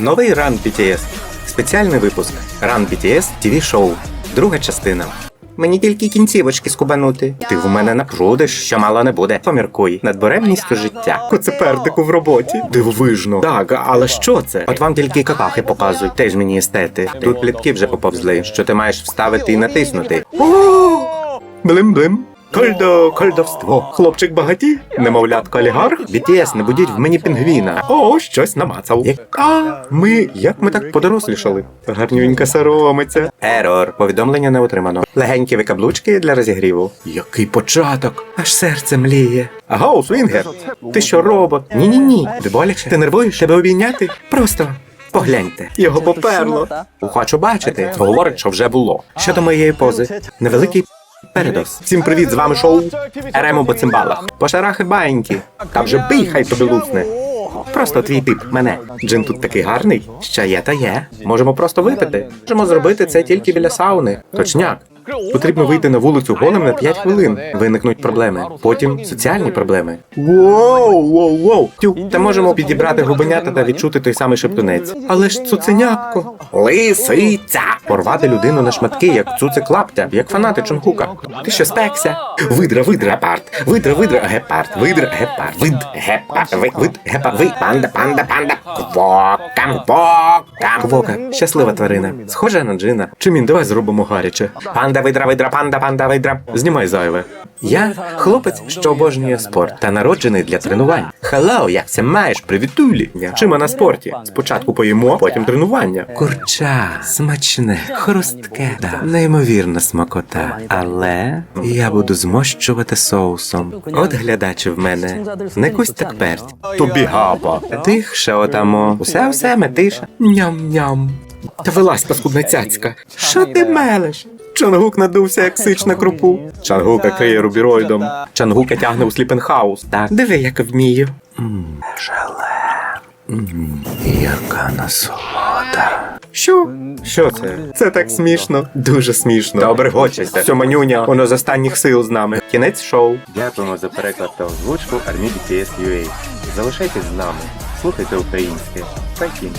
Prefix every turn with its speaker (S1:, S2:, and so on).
S1: Новий Run BTS. Спеціальний випуск Run BTS TV шоу. Друга частина. Мені тільки кінцівочки скубанути. Ти в мене напрудиш, що мало не буде. Поміркуй над буремністю життя. Коцепертику в роботі. Дивовижно. Так, але що це? От вам тільки какахи показують, теж мені естети. Тут плітки вже поповзли, що ти маєш вставити і натиснути. Блим-блим. Кольдо, кольдовство. Хлопчик багаті, немовлятко олігарх. BTS, не будіть в мені пінгвіна. О, щось намацав. Яка? Ми, як ми так подорослішали? Гарнюнька соромиться. Ерор. Повідомлення не отримано. Легенькі викаблучки для розігріву. Який початок? Аж серце мліє. Агоу, Свінгер! Ти що, робот? Ні-ні ні. Ти боляче? Ти нервуєш? Тебе обійняти? Просто. Погляньте, його поперло. Хочу бачити. Говорить, що вже було. Щодо моєї пози, невеликий передос. Всім привіт, з вами шоу Еремо по цимбалах. Пошарахи баєнькі. Та вже бий, хай тобі луцне. Просто твій тип, мене. Джин тут такий гарний. Ще є, та є. Можемо просто випити. Можемо зробити це тільки біля сауни. Точняк. Потрібно вийти на вулицю голим на 5 хвилин. Виникнуть проблеми. Потім соціальні проблеми. Воу, воу, воу. Тю, та можемо підібрати губенята та відчути той самий шептунець. Але ж цуценятко. Лисиця! Порвати людину на шматки, як цуцик лаптя, як фанати Чонгука. Ти що спекся? Видра, видра, гепард. Видра, видра, гепард. Видра, гепард. Вид, гепард. Вид, вид, гепард. Ви, панда, панда, панда. Квока, квока. Квока, щаслива тварина. Схожа на джина. Чимін, давай зробимо гаряче. Панда, видра, видра, панда, панда, видра. Знімай зайве. Я хлопець, що обожнює спорт та народжений для тренувань. Хеллоу, як це маєш? Привітулі. Чима на спорті. Спочатку поїмо, потім тренування. Курча, смачне, хрустке, да. неймовірна смакота. Але я буду змощувати соусом. От глядач в мене. Не кусь так перть. Тобі гапа. Тихше отамо. Усе все метиша. Ням-ням. Та вилазь, паскудна цяцька. Що ти мелеш? Чангук надувся як сич на крупу. Чангука криє рубіроїдом. Чангука тягне у сліпенхаус. Так, диви, як вмію. Желе. Яка насолода. Що? Що це? Це так смішно. Дуже смішно. Добре, гочеться. Все манюня, воно з останніх сил з нами. Кінець шоу. Дякуємо за переклад та озвучку Армі BTS UA. Залишайтесь з нами. Слухайте українське. Та кінь.